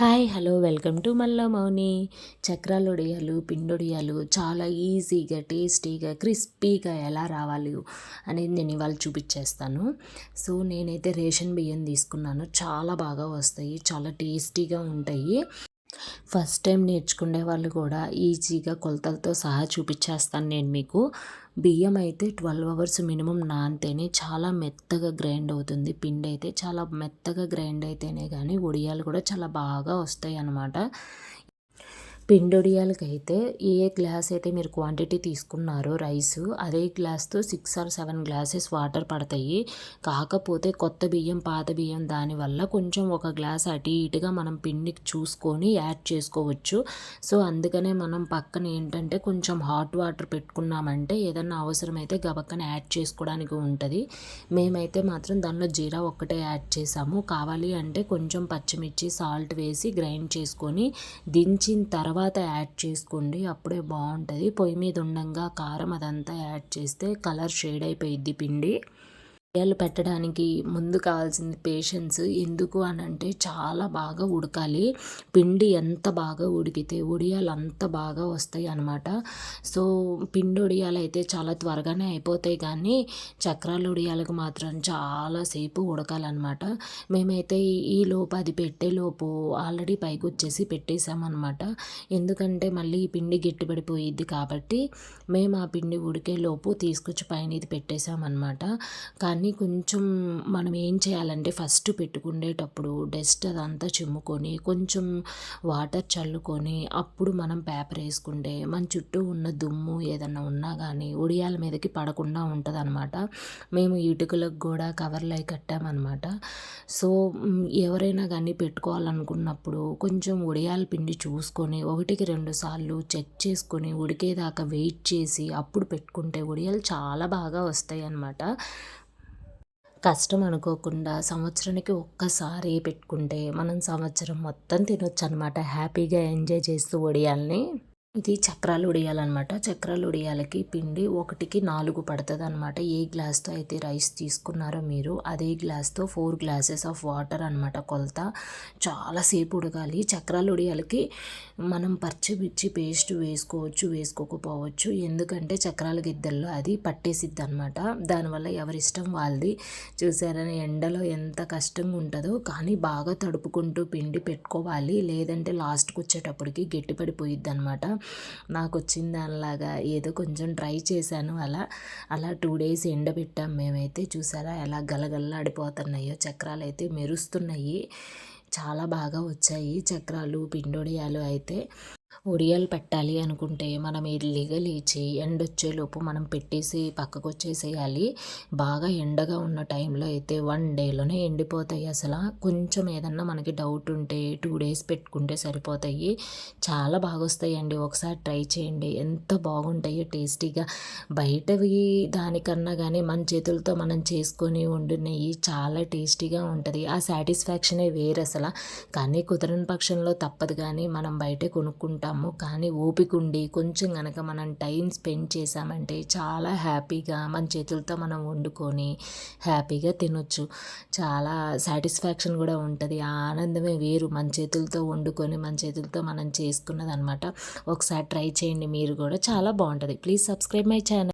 Hi hello welcome to మల్ల మౌని. చక్రాలు ఒడియాలు పిండొడియాలు చాలా ఈజీగా టేస్టీగా క్రిస్పీగా ఎలా రావాలి అనేది నేను ఇవాళ చూపించేస్తాను. సో నేనైతే రేషన్ బియ్యం తీసుకున్నాను. చాలా బాగా వస్తాయి చాలా టేస్టీగా ఉంటాయి. ఫస్ట్ టైం నేర్చుకునే వాళ్ళు కూడా ఈజీగా కొలతలతో సహా చూపించేస్తాను నేను మీకు. బియ్యం అయితే ట్వెల్వ్ అవర్స్ మినిమం నానితేనే చాలా మెత్తగా గ్రైండ్ అవుతుంది. పిండి అయితే చాలా మెత్తగా గ్రైండ్ అయితేనే కానీ ఉడియాలు కూడా చాలా బాగా వస్తాయి అన్నమాట పిండొడియాలకైతే ఏ గ్లాస్ అయితే మీరు క్వాంటిటీ తీసుకున్నారో రైస్ అదే గ్లాస్తో six or seven glasses water పడతాయి. కాకపోతే కొత్త బియ్యం పాత బియ్యం దానివల్ల కొంచెం ఒక గ్లాస్ అటు ఇటుగా మనం పిండి చూసుకొని యాడ్ చేసుకోవచ్చు. సో అందుకనే మనం పక్కన ఏంటంటే కొంచెం హాట్ వాటర్ పెట్టుకున్నామంటే ఏదన్నా అవసరమైతే గబక్కన యాడ్ చేసుకోవడానికి ఉంటుంది. మేమైతే మాత్రం దానిలో జీరా ఒక్కటే యాడ్ చేసాము. కావాలి అంటే కొంచెం పచ్చిమిర్చి సాల్ట్ వేసి గ్రైండ్ చేసుకొని దించిన తర్వాత తర్వాత యాడ్ చేసుకోండి. అప్పుడే బాగుంటుంది. పొయ్యి మీద ఉండంగా కారం అదంతా యాడ్ చేస్తే కలర్ షేడ్ అయిపోయిద్ది పిండి. వడియాలు పెట్టడానికి ముందు కావాల్సింది పేషెన్స్ ఎందుకు అని అంటే చాలా బాగా ఉడకాలి. పిండి ఎంత బాగా ఉడికితే ఉడియాలు అంత బాగా వస్తాయి అనమాట సో పిండి ఉడియాలు అయితే చాలా త్వరగానే అయిపోతాయి కానీ చక్రాలు ఉడియాలకు మాత్రం చాలాసేపు ఉడకాలన్నమాట. మేమైతే ఈ లోపు అది పెట్టేలోపు ఆల్రెడీ పైకి వచ్చేసి పెట్టేసామన్నమాట ఎందుకంటే మళ్ళీ ఈ పిండి గట్టిపడిపోయిద్ది కాబట్టి మేము ఆ పిండి ఉడికే లోపు తీసుకొచ్చి పైన ఇది పెట్టేసామన్నమాట కానీ కానీ కొంచెం మనం ఏం చేయాలంటే ఫస్ట్ పెట్టుకునేటప్పుడు డస్ట్ అదంతా చిమ్ముకొని కొంచెం వాటర్ చల్లుకొని అప్పుడు మనం పేపర్ వేసుకుంటే మన చుట్టూ ఉన్న దుమ్ము ఏదన్నా ఉన్నా కానీ ఉడియాల మీదకి పడకుండా ఉంటుంది అనమాట మేము ఇటుకలకు కూడా కవర్లు అయి కట్టామన్నమాట. సో ఎవరైనా కానీ పెట్టుకోవాలనుకున్నప్పుడు కొంచెం ఉడియాల పిండి చూసుకొని ఒకటికి రెండు సార్లు చెక్ చేసుకొని ఉడికేదాకా వెయిట్ చేసి అప్పుడు పెట్టుకుంటే ఉడియాలు చాలా బాగా వస్తాయి అన్నమాట కష్టం అనుకోకుండా సంవత్సరానికి ఒక్కసారి పెట్టుకుంటే మనం సంవత్సరం మొత్తం తినొచ్చు అనమాట హ్యాపీగా ఎంజాయ్ చేస్తూ వడియాల్ని ఇది చక్రాలు ఉడియాలన్నమాట. చక్రాలు ఉడియాలకి పిండి ఒకటికి నాలుగు పడుతుంది అనమాట ఏ గ్లాస్తో అయితే రైస్ తీసుకున్నారో మీరు అదే గ్లాస్తో ఫోర్ గ్లాసెస్ ఆఫ్ వాటర్ అనమాట కొలత. చాలాసేపు ఉడకాలి. చక్రాలు ఉడియాలకి మనం పచ్చిమిర్చి పేస్ట్ వేసుకోవచ్చు వేసుకోకపోవచ్చు. ఎందుకంటే చక్రాల గిద్దల్లో అది పట్టేసిద్ది అనమాట దానివల్ల ఎవరిష్టం వాళ్ళది. చూసారని ఎండలో ఎంత కష్టంగా ఉంటుందో కానీ బాగా తడుపుకుంటూ పిండి పెట్టుకోవాలి. లేదంటే లాస్ట్కి వచ్చేటప్పటికి గట్టిపడిపోయిద్ది అనమాట నాకు వచ్చిన దానిలాగా ఏదో కొంచెం ట్రై చేశాను అలా. అలా టూ డేస్ ఎండబెట్టాం మేమైతే. చూసారా ఎలా గలగల్లాడిపోతున్నాయో. చక్రాలు అయితే మెరుస్తున్నాయి. చాలా బాగా వచ్చాయి చక్రాలు పిండొడియాలు అయితే. ఒడియాలు పెట్టాలి అనుకుంటే మనం ఎర్లీగా లేచి ఎండొచ్చేలోపు మనం పెట్టేసి పక్కకు వచ్చేసేయాలి బాగా ఎండగా ఉన్న టైంలో అయితే వన్ డేలోనే ఎండిపోతాయి. అసలు కొంచెం ఏదన్నా మనకి డౌట్ ఉంటే టూ డేస్ పెట్టుకుంటే సరిపోతాయి. చాలా బాగా వస్తాయండి ఒకసారి ట్రై చేయండి. ఎంత బాగుంటాయో టేస్టీగా. బయటవి దానికన్నా కానీ మన చేతులతో మనం చేసుకొని వండినవి చాలా టేస్టీగా ఉంటుంది. ఆ సాటిస్ఫాక్షనే వేరు అసలు కానీ కుదరని పక్షంలో తప్పదు కానీ మనం బయటే కొనుక్కుంటాం ఉంటాము కానీ ఓపిక ఉండి కొంచెం కనుక మనం టైం స్పెండ్ చేసామంటే చాలా హ్యాపీగా మన చేతులతో మనం వండుకొని హ్యాపీగా తినొచ్చు. చాలా సాటిస్ఫాక్షన్ కూడా ఉంటుంది. ఆ ఆనందమే వేరు. మన చేతులతో వండుకొని మన చేతులతో మనం చేసుకున్నది అనమాట ఒకసారి ట్రై చేయండి. మీరు కూడా చాలా బాగుంటుంది. Please subscribe my channel.